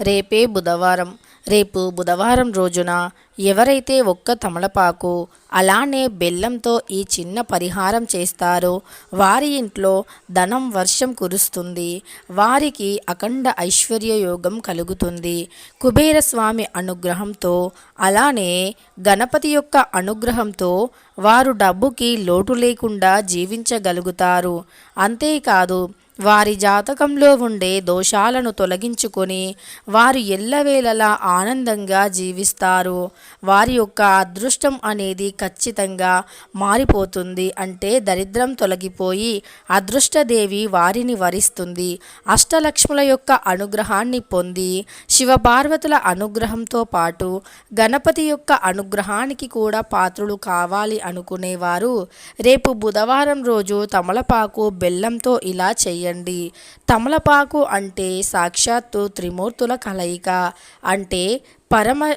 రేపే బుధవారం. రేపు బుధవారం రోజున ఎవరైతే ఒక్క తమలపాకు అలానే బెల్లంతో ఈ చిన్న పరిహారం చేస్తారో వారి ఇంట్లో ధనం వర్షం కురుస్తుంది. వారికి అఖండ ఐశ్వర్య యోగం కలుగుతుంది. కుబేర స్వామి అనుగ్రహంతో అలానే గణపతి యొక్క అనుగ్రహంతో వారు డబ్బుకి లోటు లేకుండా జీవించగలుగుతారు. అంతేకాదు వారి జాతకంలో ఉండే దోషాలను తొలగించుకొని వారు ఎల్లవేళలా ఆనందంగా జీవిస్తారు. వారి యొక్క అదృష్టం అనేది ఖచ్చితంగా మారిపోతుంది అంటే దరిద్రం తొలగిపోయి అదృష్టదేవి వారిని వరిస్తుంది. అష్టలక్ష్ముల యొక్క అనుగ్రహాన్ని పొంది శివపార్వతుల అనుగ్రహంతో పాటు గణపతి యొక్క అనుగ్రహానికి కూడా పాత్రులు కావాలి అనుకునేవారు. రేపు బుధవారం రోజు తమలపాకు బెల్లంతో ఇలా చేయాలి. చేయండి. తమలపాకు అంటే సాక్షాత్తు త్రిమూర్తుల కలయిక. అంటే పరమ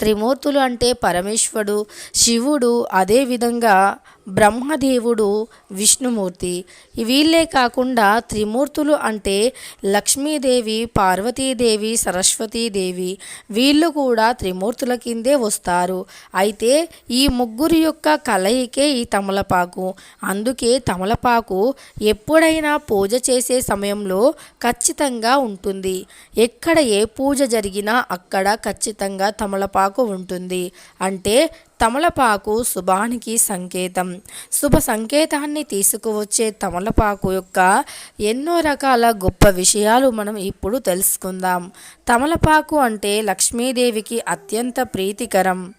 త్రిమూర్తులు అంటే పరమేశ్వరుడు శివుడు అదేవిధంగా బ్రహ్మదేవుడు విష్ణుమూర్తి. వీళ్ళే కాకుండా త్రిమూర్తులు అంటే లక్ష్మీదేవి పార్వతీదేవి సరస్వతీదేవి. వీళ్ళు కూడా త్రిమూర్తుల కిందే వస్తారు. అయితే ఈ ముగ్గురు యొక్క కలయికే ఈ తమలపాకు. అందుకే తమలపాకు ఎప్పుడైనా పూజ చేసే సమయంలో ఖచ్చితంగా ఉంటుంది. ఎక్కడ ఏ పూజ జరిగినా అక్కడ ఖచ్చితంగా తమలపాకు ఉంటుంది. అంటే తమలపాకు శుభానికి సంకేతం. శుభ సంకేతాన్ని తీసుకువచ్చే తమలపాకు యొక్క ఎన్నో రకాల గొప్ప విషయాలు మనం ఇప్పుడు తెలుసుకుందాం. తమలపాకు అంటే లక్ష్మీదేవికి అత్యంత ప్రీతికరం.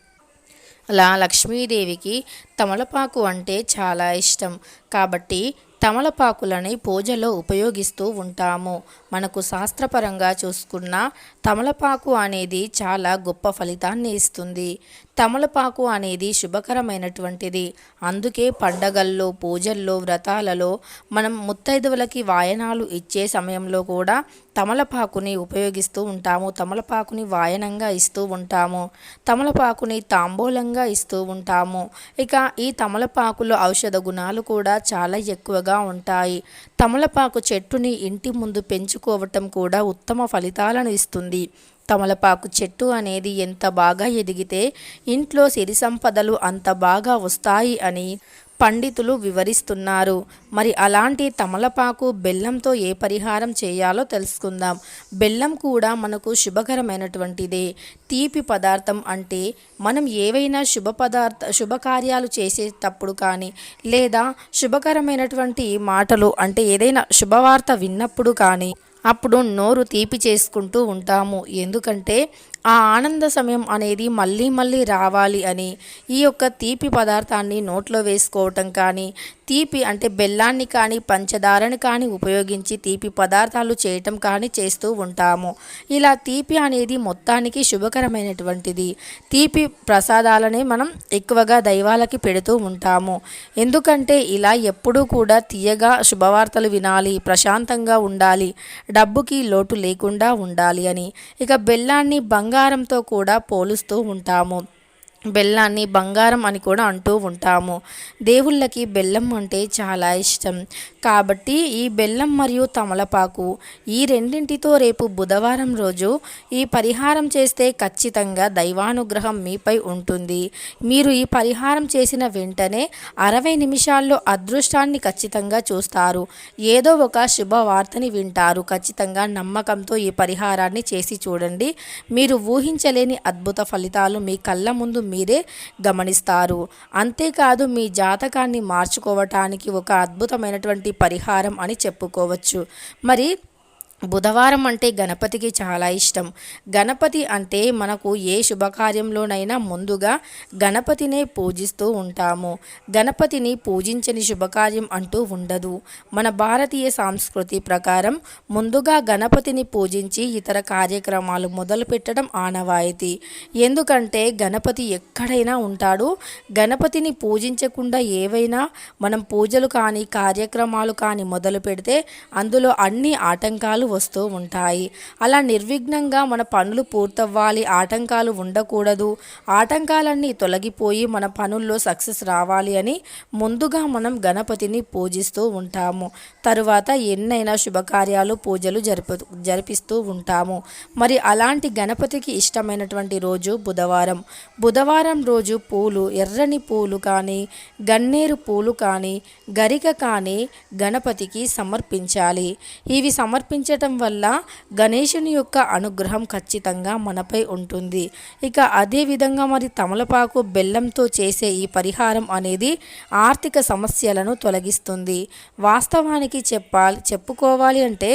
అలా లక్ష్మీదేవికి తమలపాకు అంటే చాలా ఇష్టం. కాబట్టి తమలపాకులని పూజలో ఉపయోగిస్తూ ఉంటాము. మనకు శాస్త్రపరంగా చూసుకున్న తమలపాకు అనేది చాలా గొప్ప ఫలితాన్ని ఇస్తుంది. తమలపాకు అనేది శుభకరమైనటువంటిది. అందుకే పండగల్లో పూజల్లో వ్రతాలలో మనం ముత్తైదువులకి వాయనాలు ఇచ్చే సమయంలో కూడా తమలపాకుని ఉపయోగిస్తూ ఉంటాము. తమలపాకుని వాయనంగా ఇస్తూ ఉంటాము. తమలపాకుని తాంబూలంగా ఇస్తూ ఉంటాము. ఇక ఈ తమలపాకులో ఔషధ గుణాలు కూడా చాలా ఎక్కువగా ఉంటాయి. తమలపాకు చెట్టుని ఇంటి ముందు పెంచుకోవటం కూడా ఉత్తమ ఫలితాలను ఇస్తుంది. తమలపాకు చెట్టు అనేది ఎంత బాగా ఎదిగితే ఇంట్లో సిరి సంపదలు అంత బాగా వస్తాయి అని పండితులు వివరిస్తున్నారు. మరి అలాంటి తమలపాకు బెల్లంతో ఏ పరిహారం చేయాలో తెలుసుకుందాం. బెల్లం కూడా మనకు శుభకరమైనటువంటిదే. తీపి పదార్థం అంటే మనం ఏవైనా శుభ పదార్థ శుభకార్యాలు చేసేటప్పుడు కానీ లేదా శుభకరమైనటువంటి మాటలు అంటే ఏదైనా శుభవార్త విన్నప్పుడు కానీ అప్పుడు నోరు తీపి చేసుకుంటూ ఉంటాము. ఎందుకంటే ఆ ఆనంద సమయం అనేది మళ్ళీ మళ్ళీ రావాలి అని ఈ యొక్క తీపి పదార్థాన్ని నోట్లో వేసుకోవటం కానీ తీపి అంటే బెల్లాన్ని కానీ పంచదారని కానీ ఉపయోగించి తీపి పదార్థాలు చేయటం కానీ చేస్తూ ఉంటాము. ఇలా తీపి అనేది మొత్తానికి శుభకరమైనటువంటిది. తీపి ప్రసాదాలనే మనం ఎక్కువగా దైవాలకి పెడుతూ ఉంటాము. ఎందుకంటే ఇలా ఎప్పుడూ కూడా తీయగా శుభవార్తలు వినాలి ప్రశాంతంగా ఉండాలి డబ్బుకి లోటు లేకుండా ఉండాలి అని. ఇక బెల్లాన్ని బంగారంతో కూడా పోలుస్తూ ఉంటాము. బెల్లాన్ని బంగారం అని కూడా అంటూ ఉంటాము. దేవుళ్ళకి బెల్లం అంటే చాలా ఇష్టం. కాబట్టి ఈ బెల్లం మరియు తమలపాకు ఈ రెండింటితో రేపు బుధవారం రోజు ఈ పరిహారం చేస్తే ఖచ్చితంగా దైవానుగ్రహం మీపై ఉంటుంది. మీరు ఈ పరిహారం చేసిన వెంటనే అరవై నిమిషాల్లో అదృష్టాన్ని ఖచ్చితంగా చూస్తారు. ఏదో ఒక శుభవార్తని వింటారు. ఖచ్చితంగా నమ్మకంతో ఈ పరిహారాన్ని చేసి చూడండి. మీరు ఊహించలేని అద్భుత ఫలితాలు మీ కళ్ళ ముందు మీరే గమనిస్తారు. అంతేకాదు మీ జాతకాన్ని మార్చుకోవటానికి ఒక అద్భుతమైనటువంటి పరిహారం అని చెప్పుకోవచ్చు. మరి బుధవారం అంటే గణపతికి చాలా ఇష్టం. గణపతి అంటే మనకు ఏ శుభకార్యంలోనైనా ముందుగా గణపతినే పూజిస్తూ ఉంటాము. గణపతిని పూజించని శుభకార్యం అంటూ ఉండదు. మన భారతీయ సంస్కృతి ప్రకారం ముందుగా గణపతిని పూజించి ఇతర కార్యక్రమాలు మొదలు పెట్టడం ఆనవాయితీ. ఎందుకంటే గణపతి ఎక్కడైనా ఉంటాడు. గణపతిని పూజించకుండా ఏవైనా మనం పూజలు కానీ కార్యక్రమాలు కానీ మొదలు పెడితే అందులో అన్ని ఆటంకాలు వస్తూ ఉంటాయి. అలా నిర్విఘ్నంగా మన పనులు పూర్తవ్వాలి ఆటంకాలు ఉండకూడదు. ఆటంకాలన్నీ తొలగిపోయి మన పనుల్లో సక్సెస్ రావాలి అని ముందుగా మనం గణపతిని పూజిస్తూ ఉంటాము. తరువాత ఎన్నైనా శుభకార్యాలు పూజలు జరుపు జరిపిస్తూ ఉంటాము. మరి అలాంటి గణపతికి ఇష్టమైనటువంటి రోజు బుధవారం. బుధవారం రోజు పూలు ఎర్రని పూలు కానీ గన్నేరు పూలు కానీ గరిక కానీ గణపతికి సమర్పించాలి. ఇవి సమర్పించటం వల్ల గణేశుని యొక్క అనుగ్రహం ఖచ్చితంగా మనపై ఉంటుంది. ఇక అదేవిధంగా మరి తమలపాకు బెల్లంతో చేసే ఈ పరిహారం అనేది ఆర్థిక సమస్యలను తొలగిస్తుంది. వాస్తవానికి చెప్పాలి చెప్పుకోవాలి అంటే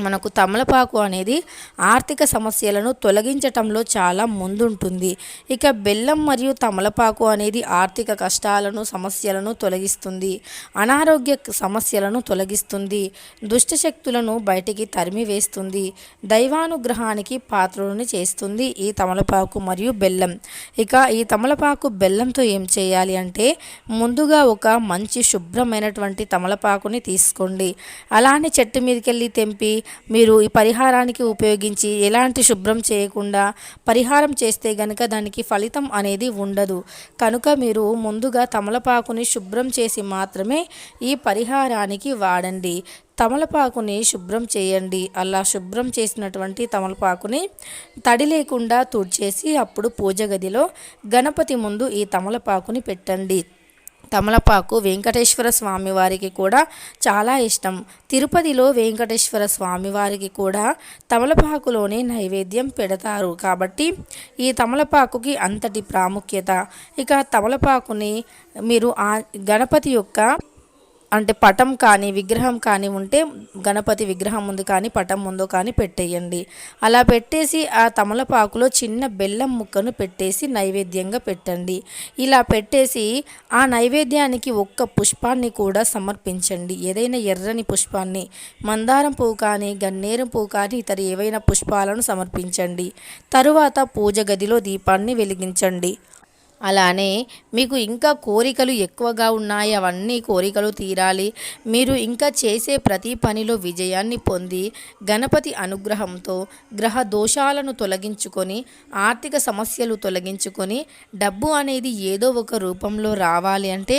మనకు తమలపాకు అనేది ఆర్థిక సమస్యలను తొలగించటంలో చాలా ముందుంటుంది. ఇక బెల్లం మరియు తమలపాకు అనేది ఆర్థిక కష్టాలను సమస్యలను తొలగిస్తుంది. అనారోగ్య సమస్యలను తొలగిస్తుంది. దుష్టశక్తులను బయటికి తరిమివేస్తుంది. దైవానుగ్రహానికి పాత్రలను చేస్తుంది ఈ తమలపాకు మరియు బెల్లం. ఇక ఈ తమలపాకు బెల్లంతో ఏం చేయాలి అంటే ముందుగా ఒక మంచి శుభ్రమైనటువంటి తమలపాకుని తీసుకోండి. అలానే చెట్టు మీదకెళ్ళి తెంపి మీరు ఈ పరిహారానికి ఉపయోగించి ఎలాంటి శుభ్రం చేయకుండా పరిహారం చేస్తే గనక దానికి ఫలితం అనేది ఉండదు. కనుక మీరు ముందుగా తమలపాకుని శుభ్రం చేసి మాత్రమే ఈ పరిహారానికి వాడండి. తమలపాకుని శుభ్రం చేయండి. అలా శుభ్రం చేసినటువంటి తమలపాకుని తడి లేకుండా తుడిచేసి అప్పుడు పూజ గదిలో గణపతి ముందు ఈ తమలపాకుని పెట్టండి. తమలపాకు వెంకటేశ్వర స్వామి వారికి కూడా చాలా ఇష్టం. తిరుపతిలో వెంకటేశ్వర స్వామి వారికి కూడా తమలపాకులోనే నైవేద్యం పెడతారు. కాబట్టి ఈ తమలపాకుకి అంతటి ప్రాముఖ్యత. ఇక తమలపాకుని మీరు ఆ గణపతి యొక్క అంటే పటం కానీ విగ్రహం కానీ ఉంటే గణపతి విగ్రహం ముందు కానీ పటం ముందు కానీ పెట్టేయండి. అలా పెట్టేసి ఆ తమలపాకులో చిన్న బెల్లం ముక్కను పెట్టేసి నైవేద్యంగా పెట్టండి. ఇలా పెట్టేసి ఆ నైవేద్యానికి ఒక్క పుష్పాన్ని కూడా సమర్పించండి. ఏదైనా ఎర్రని పుష్పాన్ని మందారం పువ్వు కానీ గన్నేరం పువ్వు కానీ ఇతర ఏవైనా పుష్పాలను సమర్పించండి. తరువాత పూజ గదిలో దీపాన్ని వెలిగించండి. అలానే మీకు ఇంకా కోరికలు ఎక్కువగా ఉన్నాయి అవన్నీ కోరికలు తీరాలి. మీరు ఇంకా చేసే ప్రతి పనిలో విజయాన్ని పొంది గణపతి అనుగ్రహంతో గ్రహ దోషాలను తొలగించుకొని ఆర్థిక సమస్యలు తొలగించుకొని డబ్బు అనేది ఏదో ఒక రూపంలో రావాలి అంటే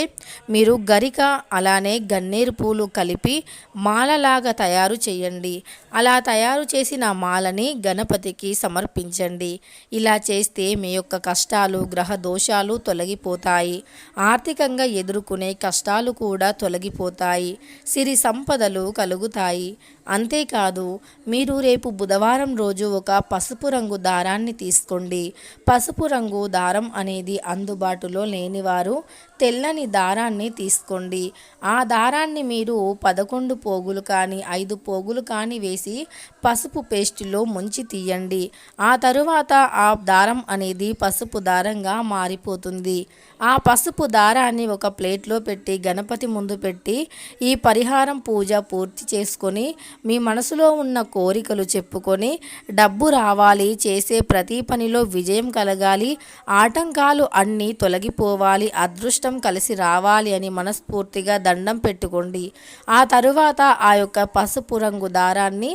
మీరు గరిక అలానే గన్నేరు పూలు కలిపి మాలలాగా తయారు చేయండి. అలా తయారు చేసిన మాలని గణపతికి సమర్పించండి. ఇలా చేస్తే మీ యొక్క కష్టాలు గ్రహ దోషాలు దోషాలు తొలగిపోతాయి. ఆర్థికంగా ఎదుర్కొనే కష్టాలు కూడా తొలగిపోతాయి. సిరి సంపదలు కలుగుతాయి. అంతేకాదు మీరు రేపు బుధవారం రోజు ఒక పసుపు రంగు దారాన్ని తీసుకోండి. పసుపు రంగు దారం అనేది అందుబాటులో లేనివారు తెల్లని దారాన్ని తీసుకోండి. ఆ దారాన్ని మీరు పదకొండు పోగులు కానీ ఐదు పోగులు కానీ వేసి పసుపు పేస్టులో ముంచి తీయండి. ఆ తరువాత ఆ దారం అనేది పసుపు దారంగా మారిపోతుంది. ఆ పసుపు దారాన్ని ఒక ప్లేట్లో పెట్టి గణపతి ముందు పెట్టి ఈ పరిహారం పూజ పూర్తి చేసుకొని మీ మనసులో ఉన్న కోరికలు చెప్పుకొని డబ్బు రావాలి చేసే ప్రతి పనిలో విజయం కలగాలి ఆటంకాలు అన్నీ తొలగిపోవాలి అదృష్టం కలిసి రావాలి అని మనస్ఫూర్తిగా దండం పెట్టుకోండి. ఆ తరువాత ఆ యొక్క పసుపు రంగు దారాన్ని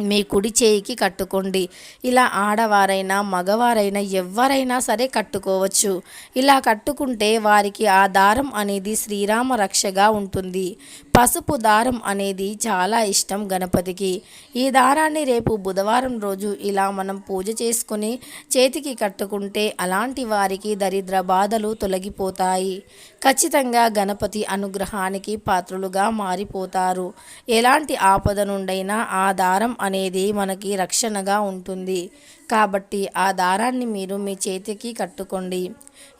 మీ కుడి చేయికి కట్టుకోండి. ఇలా ఆడవారైనా మగవారైనా ఎవరైనా సరే కట్టుకోవచ్చు. ఇలా కట్టుకుంటే వారికి ఆ దారం అనేది శ్రీరామ రక్షగా ఉంటుంది. పసుపు దారం అనేది చాలా ఇష్టం గణపతికి. ఈ దారాన్ని రేపు బుధవారం రోజు ఇలా మనం పూజ చేసుకుని చేతికి కట్టుకుంటే అలాంటి వారికి దరిద్ర బాధలు తొలగిపోతాయి. ఖచ్చితంగా గణపతి అనుగ్రహానికి పాత్రులుగా మారిపోతారు. ఎలాంటి ఆపద నుండైనా ఆ దారం అనేది మనకి రక్షణగా ఉంటుంది. కాబట్టి ఆ దారాన్ని మీరు మీ చేతికి కట్టుకోండి.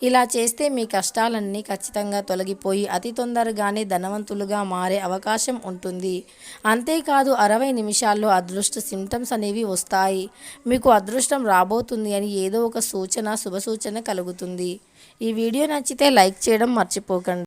ఇలా చేస్తే మీ కష్టాలన్నీ ఖచ్చితంగా తొలగిపోయి అతి తొందరగానే ధనవంతులుగా మారే అవకాశం ఉంటుంది. అంతేకాదు అరవై నిమిషాల్లో అదృష్ట సిమ్టమ్స్ అనేవి వస్తాయి. మీకు అదృష్టం రాబోతుంది అని ఏదో ఒక సూచన శుభ సూచన కలుగుతుంది. ఈ వీడియో నచ్చితే లైక్ చేయడం మర్చిపోకండి.